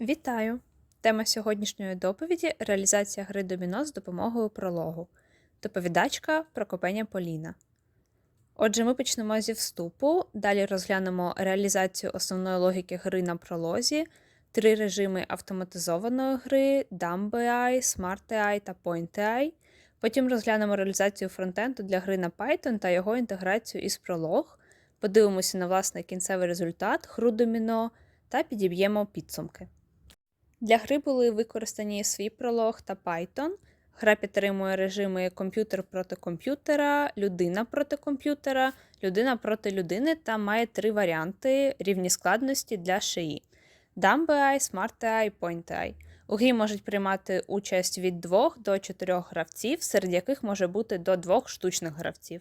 Вітаю! Тема сьогоднішньої доповіді реалізація гри доміно з допомогою прологу. Доповідачка Прокопеня Поліна. Отже, ми почнемо зі вступу. Далі розглянемо реалізацію основної логіки гри на пролозі, три режими автоматизованої гри: DumbAI, SmartAI та PointAI. Потім розглянемо реалізацію фронтенду для гри на Python та його інтеграцію із пролог. Подивимося на власне кінцевий результат, гру доміно та підіб'ємо підсумки. Для гри були використані свій пролог та Python. Гра підтримує режими комп'ютер проти комп'ютера, людина проти комп'ютера, людина проти людини та має три варіанти рівні складності для шиї: DumbAI, SmartAI, PointAI. У грі можуть приймати участь від 2 до 4 гравців, серед яких може бути до 2 штучних гравців.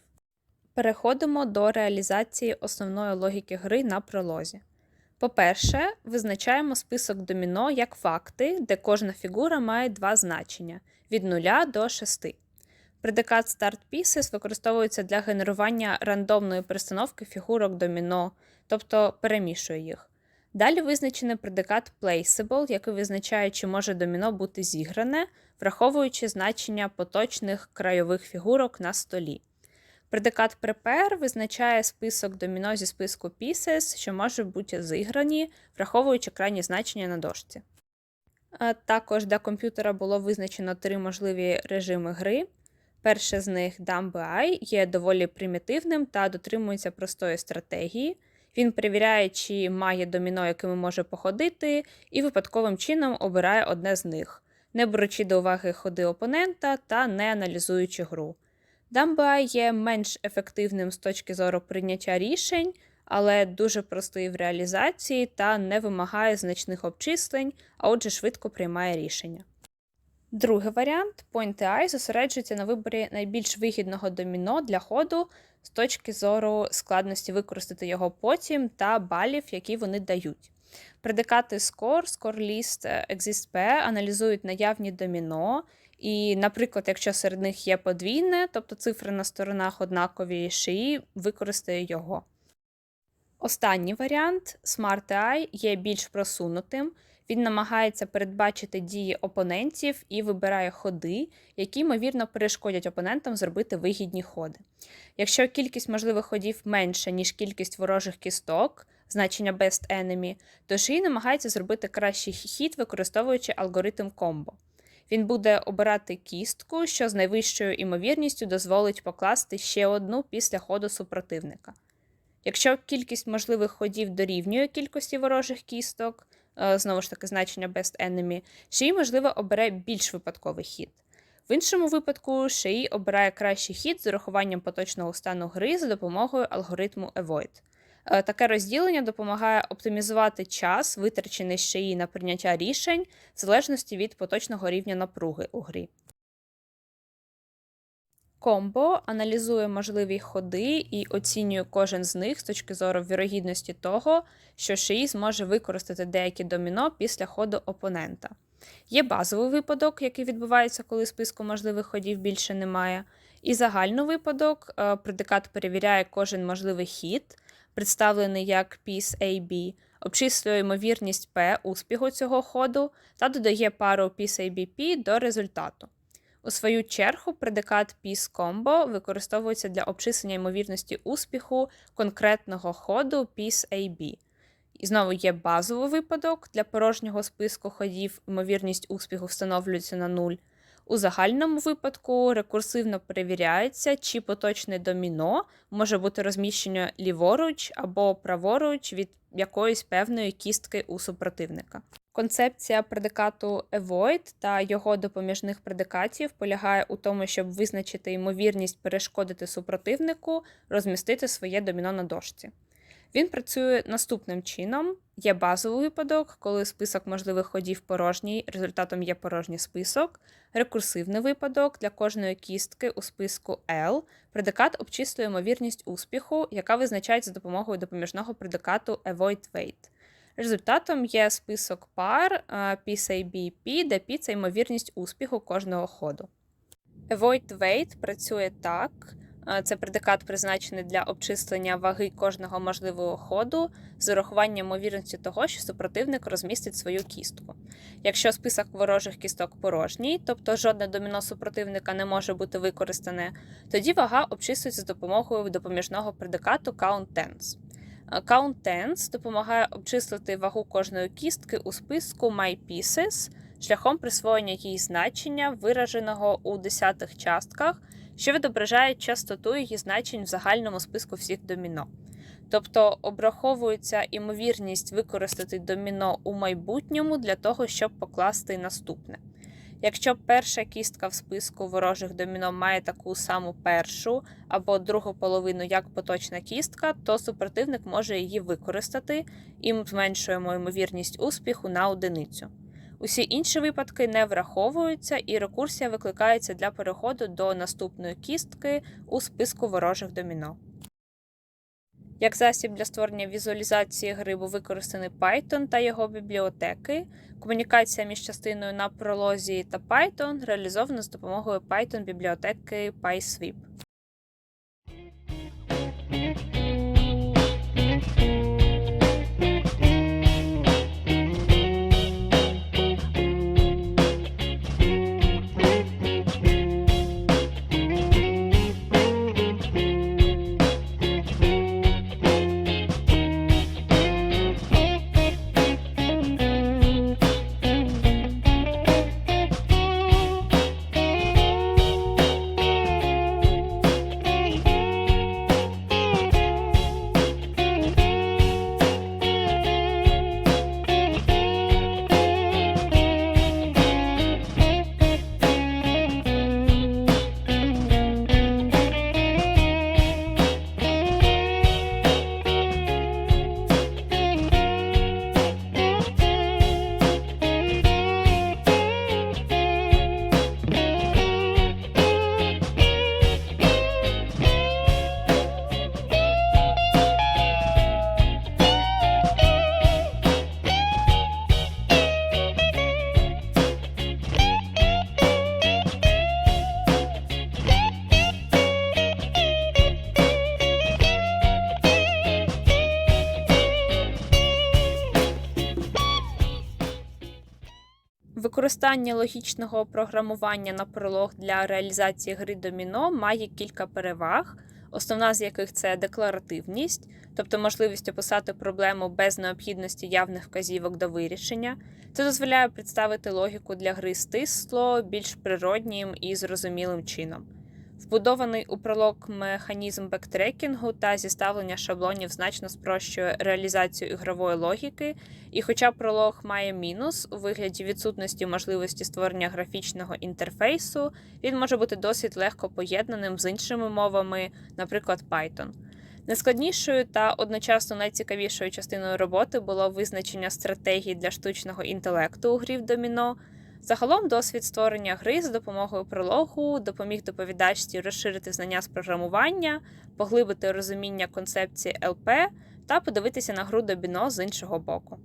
Переходимо до реалізації основної логіки гри на пролозі. По-перше, визначаємо список доміно як факти, де кожна фігура має два значення від 0 до 6. Предикат Start Pieces використовується для генерування рандомної перестановки фігурок доміно, тобто перемішує їх. Далі визначений предикат Placeable, який визначає, чи може доміно бути зігране, враховуючи значення поточних крайових фігурок на столі. Предикат Prepare визначає список доміно зі списку Pieces, що може бути зіграні, враховуючи крайні значення на дошці. Також для комп'ютера було визначено три можливі режими гри. Перший з них DumbAI є доволі примітивним та дотримується простої стратегії. Він перевіряє, чи має доміно, якими може походити, і випадковим чином обирає одне з них, не беручи до уваги ходи опонента та не аналізуючи гру. Дамба є менш ефективним з точки зору прийняття рішень, але дуже простий в реалізації та не вимагає значних обчислень, а отже, швидко приймає рішення. Другий варіант PointAI зосереджується на виборі найбільш вигідного доміно для ходу з точки зору складності використати його потім та балів, які вони дають. Предикати Score, ScoreList, ExistP аналізують наявні доміно. І, наприклад, якщо серед них є подвійне, тобто цифри на сторонах однакові шиї, використає його. Останній варіант SmartAI є більш просунутим. Він намагається передбачити дії опонентів і вибирає ходи, які, ймовірно, перешкодять опонентам зробити вигідні ходи. Якщо кількість можливих ходів менша, ніж кількість ворожих кісток, значення Best Enemy, то шиї намагається зробити кращий хід, використовуючи алгоритм комбо. Він буде обирати кістку, що з найвищою імовірністю дозволить покласти ще одну після ходу супротивника. Якщо кількість можливих ходів дорівнює кількості ворожих кісток, е, знову ж таки, значення Best Enemy, шиї, можливо, обере більш випадковий хід. В іншому випадку, шиї обирає кращий хід з урахуванням поточного стану гри за допомогою алгоритму Avoid. Е, таке розділення допомагає оптимізувати час, витрачений шиї на прийняття рішень, в залежності від поточного рівня напруги у грі. Комбо аналізує можливі ходи і оцінює кожен з них з точки зору вірогідності того, що шиї зможе використати деякі доміно після ходу опонента. Є базовий випадок, який відбувається, коли списку можливих ходів більше немає. І загальний випадок е, предикат перевіряє кожен можливий хід, представлений як piece AB, обчислює ймовірність P успіху цього ходу та додає пару piece ABP до результату. У свою чергу, предикат piece combo використовується для обчислення ймовірності успіху конкретного ходу piece AB. І знову є базовий випадок для порожнього списку ходів, ймовірність успіху встановлюється на 0. У загальному випадку рекурсивно перевіряється, чи поточне доміно може бути розміщено ліворуч або праворуч від якоїсь певної кістки у супротивника. Концепція предикату Avoid та його допоміжних предикатів полягає у тому, щоб визначити ймовірність перешкодити супротивнику, розмістити своє доміно на дошці. Він працює наступним чином: є базовий випадок, коли список можливих ходів порожній, результатом є порожній список, рекурсивний випадок для кожної кістки у списку L. Предикат обчислює ймовірність успіху, яка визначається допомогою допоміжного предикату Avoid Wait. Результатом є список пар PSABP, де P – це ймовірність успіху кожного ходу. Avoid Wait працює так. Це предикат призначений для обчислення ваги кожного можливого ходу з урахуванням ймовірності того, що супротивник розмістить свою кістку. Якщо список ворожих кісток порожній, тобто жодне доміно супротивника не може бути використане, тоді вага обчислюється з допомогою допоміжного предикату count tens. Count tens допомагає обчислити вагу кожної кістки у списку My Pieces шляхом присвоєння її значення, вираженого у десятих частках, що відображає частоту її значень в загальному списку всіх доміно. Тобто обраховується імовірність використати доміно у майбутньому для того, щоб покласти наступне. Якщо перша кістка в списку ворожих доміно має таку саму першу або другу половину як поточна кістка, то супротивник може її використати і зменшуємо ймовірність успіху на одиницю. Усі інші випадки не враховуються, і рекурсія викликається для переходу до наступної кістки у списку ворожих доміно. Як засіб для створення візуалізації гри був використаний Python та його бібліотеки. Комунікація між частиною на пролозі та Python реалізована з допомогою Python бібліотеки PySweep. Використання логічного програмування на пролог для реалізації гри доміно має кілька переваг, основна з яких це декларативність, тобто можливість описати проблему без необхідності явних вказівок до вирішення. Це дозволяє представити логіку для гри стисло, більш природнім і зрозумілим чином. Вбудований у пролог механізм бектрекінгу та зіставлення шаблонів значно спрощує реалізацію ігрової логіки, і хоча пролог має мінус у вигляді відсутності можливості створення графічного інтерфейсу, він може бути досить легко поєднаним з іншими мовами, наприклад, Python. Найскладнішою та одночасно найцікавішою частиною роботи було визначення стратегій для штучного інтелекту у грі в доміно. Загалом досвід створення гри за допомогою прологу допоміг доповідачці розширити знання з програмування, поглибити розуміння концепції ЛП та подивитися на гру доміно з іншого боку.